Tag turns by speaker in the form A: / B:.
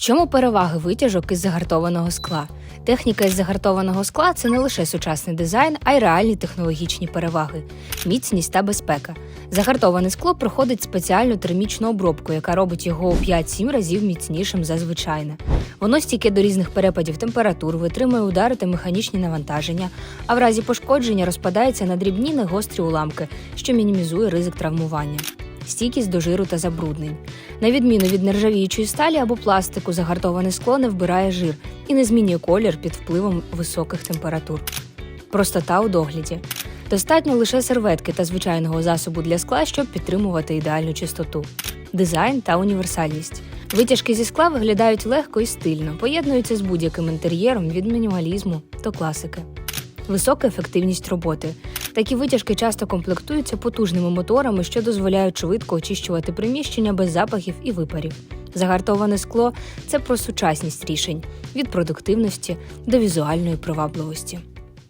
A: Чому переваги витяжок із загартованого скла? Техніка із загартованого скла це не лише сучасний дизайн, а й реальні технологічні переваги, міцність та безпека. Загартоване скло проходить спеціальну термічну обробку, яка робить його у 5-7 разів міцнішим за звичайне. Воно стійке до різних перепадів температур, витримує удари та механічні навантаження, а в разі пошкодження розпадається на дрібні негострі уламки, що мінімізує ризик травмування. Стійкість до жиру та забруднень. На відміну від нержавіючої сталі або пластику, загартоване скло не вбирає жир і не змінює колір під впливом високих температур. Простота у догляді. Достатньо лише серветки та звичайного засобу для скла, щоб підтримувати ідеальну чистоту. Дизайн та універсальність. Витяжки зі скла виглядають легко і стильно, поєднуються з будь-яким інтер'єром від мінімалізму до класики. Висока ефективність роботи. Такі витяжки часто комплектуються потужними моторами, що дозволяють швидко очищувати приміщення без запахів і випарів. Загартоване скло це про сучасність рішень від продуктивності до візуальної привабливості.